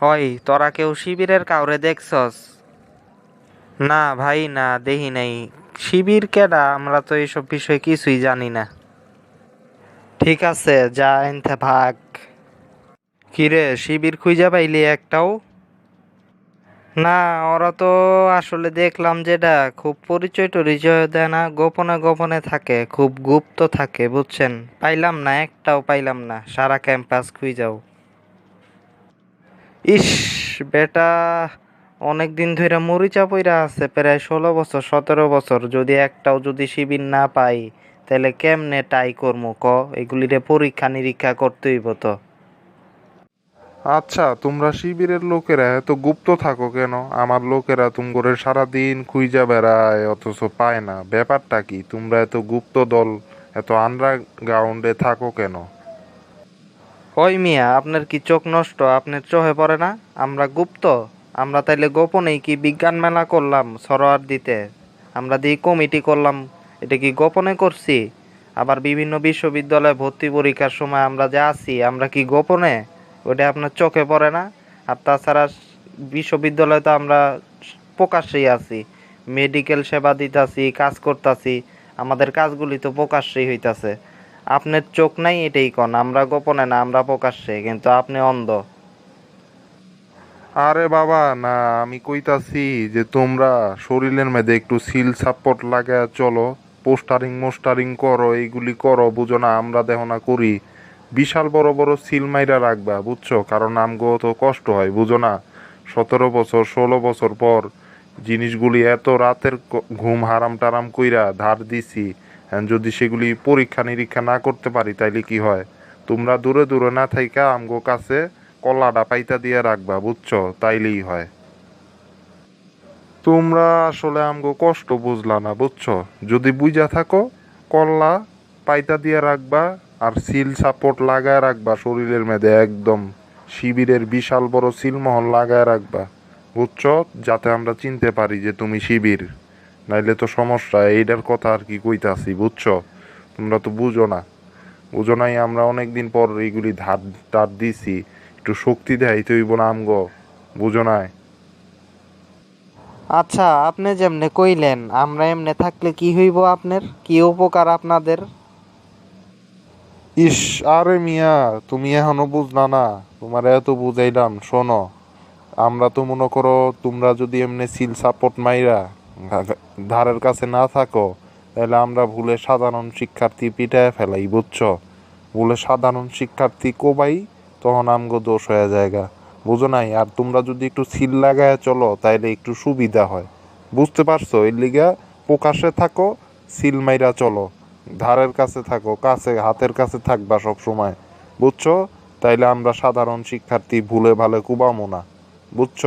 হয়, তোরা কেউ শিবিরের কাউরে দেখছস? না ভাই, না দেহি নাই। শিবির কেডা? আমরা তো এইসব বিষয়ে কিছুই জানি না। ঠিক আছে, যা এনতে ভাগ। কিরে, শিবির খুঁজা পাইলি একটাও? না, ওরা তো আসলে দেখলাম যেটা খুব পরিচয় টরিচয় দেয় না, গোপনে গোপনে থাকে, খুব গুপ্ত থাকে, বুঝছেন? পাইলাম না, একটাও পাইলাম না। সারা ক্যাম্পাস খুঁজাও ইস, বেটা অনেক দিন ধরে মরিচা পইরা আছে, প্রায় ষোলো বছর, সতেরো বছর। যদি একটাও যদি শিবির না পাই, তাহলে কেমনে টাই করমু ক? এগুলিরে পরীক্ষা নিরীক্ষা করতে হইব তো। আচ্ছা তোমরা শিবিরের লোকেরা এত গুপ্ত থাকো কেন? আমার লোকেরা তুম করে সারাদিন খুঁজা বেড়ায়, অথচ পায় না। ব্যাপারটা কি? তোমরা এত গুপ্ত দল, এত আন্ডারগ্রাউন্ডে থাকো কেন? ওই মিয়া, আপনার কি চোখ নষ্ট? আপনার চোখে পড়ে না? আমরা গুপ্ত। আমরা তাইলে গোপনেই কি বিজ্ঞান মেলা করলাম সরোয়ার দিতে? আমরা দিয়ে কমিটি করলাম, এটা কি গোপনে করছি? আবার বিভিন্ন বিশ্ববিদ্যালয়ে ভর্তি পরীক্ষার সময় আমরা যে আছি, আমরা কি গোপনে? ওটা আপনার চোখে পড়ে না? আর তাছাড়া বিশ্ববিদ্যালয়ে তো আমরা প্রকাশ্যেই আছি। মেডিকেল সেবা দিতাছি, কাজ করতাছি। আমাদের কাজগুলি তো প্রকাশ্যেই হইতাছে। আপনার চোখ নাই এটাই কন, আমরা গোপনে না, আমরা প্রকাশ্যে, কিন্তু আপনি অন্ধ। আরে বাবা, না, আমি কইতাছি যে তোমরা শরীরের মধ্যে একটু সিল সাপোর্ট লাগায় চলো, পোস্টারিং, মোস্টারিং করো, এইগুলি করো, বুঝো না, আমরা দেখো না করি। বিশাল বড় বড় সিল মাইরা রাখবা, বুঝছ? কারণ আমগো তো কষ্ট হয়, বুঝো না? সতেরো বছর, ষোলো বছর পর জিনিসগুলি এত রাতের ঘুম হারাম টারাম কইরা ধার দিছি। যদি সেগুলি পরীক্ষা নিরীক্ষা না করতে পারি, তাইলে কি হয়? তোমরা দূরে দূরে না থাইকা আমগো কাছে কলাটা পাইতা দিয়ে রাখবা, বুঝছ? তাইলেই হয়। তোমরা আসলে আমগো কষ্ট বুঝলা না, বুঝছ? যদি বুঝা থাকো কল্লা পাইতা দিয়ে রাখবা আর সিল সাপোর্ট লাগায় রাখবা, শরীরের মধ্যে একদম শিবিরের বিশাল বড় সিলমহল লাগায় রাখবা, বুঝছ? যাতে আমরা চিনতে পারি যে তুমি শিবির। নাইলে তো সমস্যা এইটার কথা আর কি কইতাছি বুঝছ? তোমরা তো বুঝো না। বুঝো নাই আমরা অনেক দিন পর এইগুলি ধার ধার দিছি একটু শক্তি দেখাইতে হইব না আমগো বুঝো নাই? আচ্ছা আপনি যেমনে কইলেন আমরা এমনে থাকলে কি হইব আপনার? কি উপকার আপনাদের? ইস আরে মিয়া তুমি এখনও বুঝলা না তোমার এত বুঝাইলাম শোনো। আমরা তো মনে করো তোমরা যদি এমনি সিল সাপোর্ট মাইরা ধারের কাছে না থাকো, তাহলে আমরা ভুলে সাধারণ শিক্ষার্থী পিটায় ফেলাই, বুঝছ? ভুলে সাধারণ শিক্ষার্থী কোবাই, তখন আমগো দোষ হয়ে জায়গা বুঝো নাই? আর তোমরা যদি একটু সিল লাগায় চলো, তাইলে একটু সুবিধা হয়। বুঝতে পারছ? এর লিগা প্রকাশে থাকো, সিল মাইরা চলো। ধারের কাছে থাকো, কাছে, হাতের কাছে থাকবা সব সময়। বুঝছ? তাইলে আমরা সাধারণ শিক্ষার্থী ভুলে ভালে কুবামো না। বুঝছ?